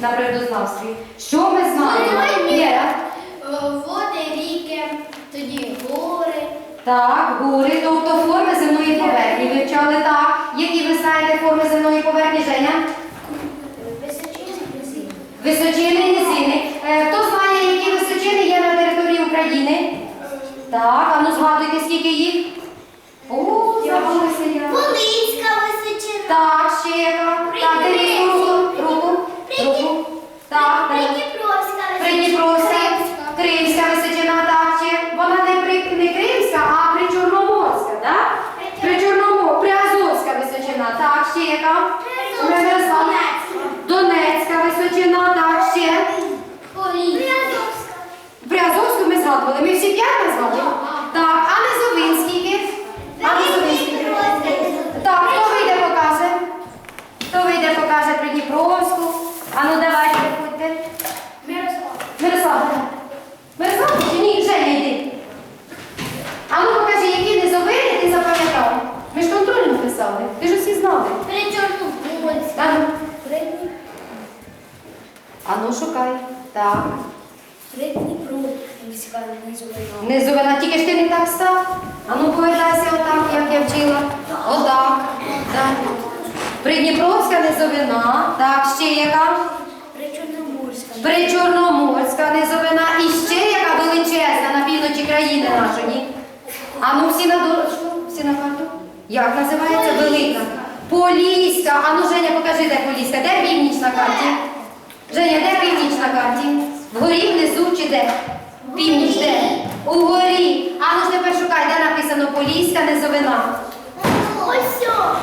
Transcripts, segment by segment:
на природознавстві. Що ми знаємо? Води. Е, Води, ріки, тоді гори. Так, гори, тобто форми земної поверхні вивчали так. Які ви знаєте форми земної поверхні, Женя? Височини, низини. Е, хто знає, які височини є на території України? Так, а ну згадуйте, скільки їх? О, забулися я. Волинська височина. Так, ще яка. Так, дивись руку, руку, руку. Так, так. Придніпровська Придніпровська, Кримська височина, так ще. Вона не, при, не Кримська, а Причорноморська, так? Причорномо, Приазовська височина, так, ще яка? Мирослава. Донецька височина, так, ще. Приазовська. Приазовську ми згадували. Ми всі п'ять назвали? Так, а Низовинський? А Низовинський? Так, хто вийде покаже? Хто вийде покаже Придніпровську? А ну давайте, виходьте. Мирослав. Мирослава. Мирослава, чи ні? Женя, йди. А ну покажи, які низовини ти запам'ятав. Ми ж контрольно писали. Ти ж усі знали. Причорноморська. А ну, Придніп- а ну шукай. Так. Придніпровська низовина. Низовина, тільки ж ти не так став. А ну повертайся отак, як я вчила. Отак. Так. Придніпровська низовина. Так, ще яка? Причорноморська. Причорноморська низовина. І ще яка величезна на півночі країни нашої. А ну всі на до- що? Всі на карту? Як називається велика? Поліська. А ну Женя, покажи, де Поліська. Де північ на карті? Женя, де північ на карті? Вгорі, внизу чи де? Північ де? Угорі. А ну ж тепер шукай, де написано Поліська низовина. Ось о.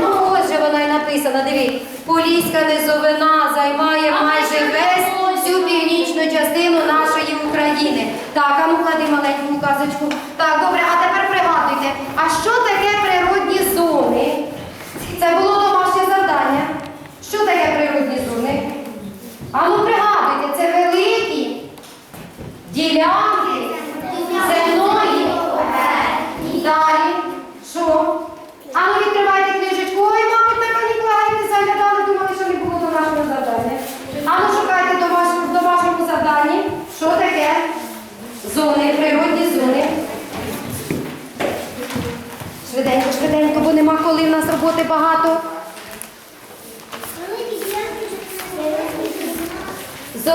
Ну ось же вона і написана. Диви, Поліська низовина займає майже весь всю північну частину нашої України. Так, а ну клади маленьку указочку. Так, добре, а тепер пригадуйте, а що таке природні зони? Це було домашнє завдання. Що таке природні зони? А ну пригадуйте, це великі ділянки земної Далі. Що? А ну відкривайте книжечку. Ой, мабуть, така Ніколаївни заглядали, думали, що не було домашнього завдання. А ну шукайте в домашньому, завданні. Що таке? Зони, природні зони. Швиденько, швиденько, бо нема коли в нас роботи багато. З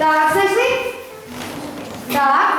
Так, зайшли? Так.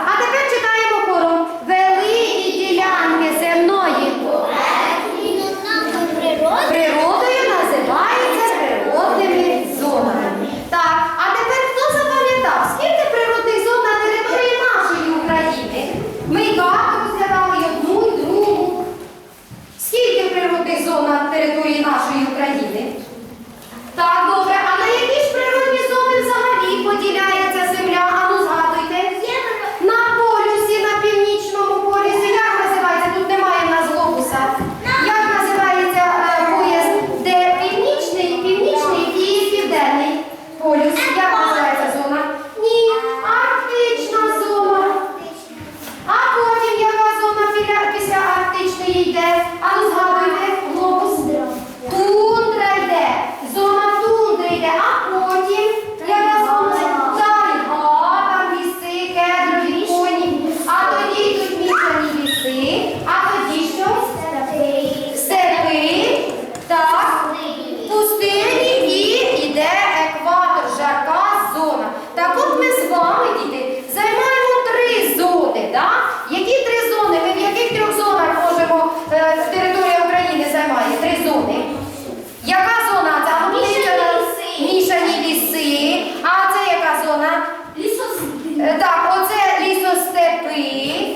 а ну, не згадуємо. Е, так, оце лісостепи.